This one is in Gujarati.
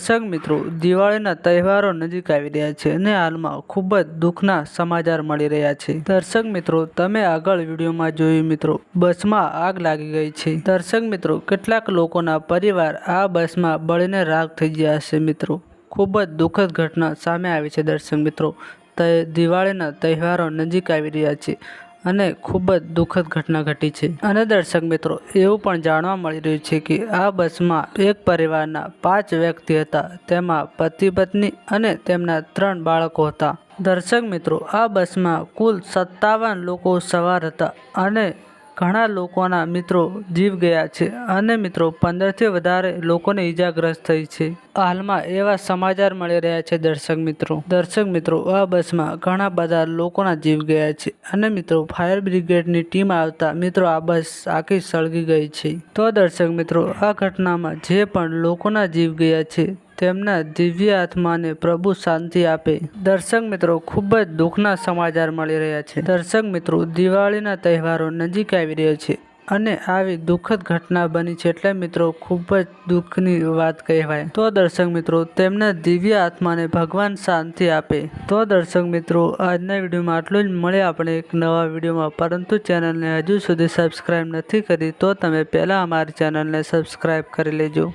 દર્શક મિત્રો, દિવાળીના તહેવારો નજીક આવી રહ્યા છે અને હાલમાં ખૂબ જ દુઃખના સમાચાર મળી રહ્યા છે. દર્શક મિત્રો, તમે આગળ વિડીયોમાં જોયું મિત્રો, બસમાં આગ લાગી ગઈ છે. દર્શક મિત્રો, કેટલાક લોકોના પરિવાર આ બસમાં બળીને રાખ થઈ ગયા હશે મિત્રો. ખૂબ જ દુઃખદ ઘટના સામે આવી છે દર્શક મિત્રો. તે દિવાળીના તહેવારો નજીક આવી રહ્યા છે. અને ખૂબ જ દુઃખદ ઘટના ઘટી છે. અને દર્શક મિત્રો, એવું પણ જાણવા મળી રહ્યું છે કે આ બસમાં એક પરિવારના પાંચ વ્યક્તિ હતા. તેમાં પતિ પત્ની અને તેમના ત્રણ બાળકો હતા. દર્શક મિત્રો, આ બસમાં કુલ સત્તાવન લોકો સવાર હતા અને ઘણા લોકોના મિત્રો જીવ ગયા છે. અને મિત્રો પંદરથી વધારે લોકોને ઈજાગ્રસ્ત થઈ છે. હાલમાં એવા સમાચાર મળી રહ્યા છે દર્શક મિત્રો. દર્શક મિત્રો, આ બસમાં ઘણા બધા લોકોના જીવ ગયા છે. અને મિત્રો, ફાયર બ્રિગેડની ટીમ આવતા મિત્રો આ બસ આખી સળગી ગઈ છે. તો દર્શક મિત્રો, આ ઘટનામાં જે પણ લોકોના જીવ ગયા છે તેમના દિવ્ય આત્માને પ્રભુ શાંતિ આપે. દર્શક મિત્રો, ખૂબ જ દુઃખના સમાચાર મળી રહ્યા છે. દર્શક મિત્રો, દિવાળીના તહેવારો નજીક આવી રહ્યો છે અને આવી દુઃખદ ઘટના બની છે એટલે મિત્રો, ખૂબ જ દુઃખની વાત કહેવાય. તો દર્શક મિત્રો, તેમના દિવ્ય આત્માને ભગવાન શાંતિ આપે. તો દર્શક મિત્રો, આજના વિડીયોમાં આટલું જ. મળે આપણે એક નવા વિડીયોમાં. પરંતુ ચેનલને હજુ સુધી સબસ્ક્રાઈબ નથી કરી, તો તમે પહેલાં અમારી ચેનલને સબસ્ક્રાઈબ કરી લેજો.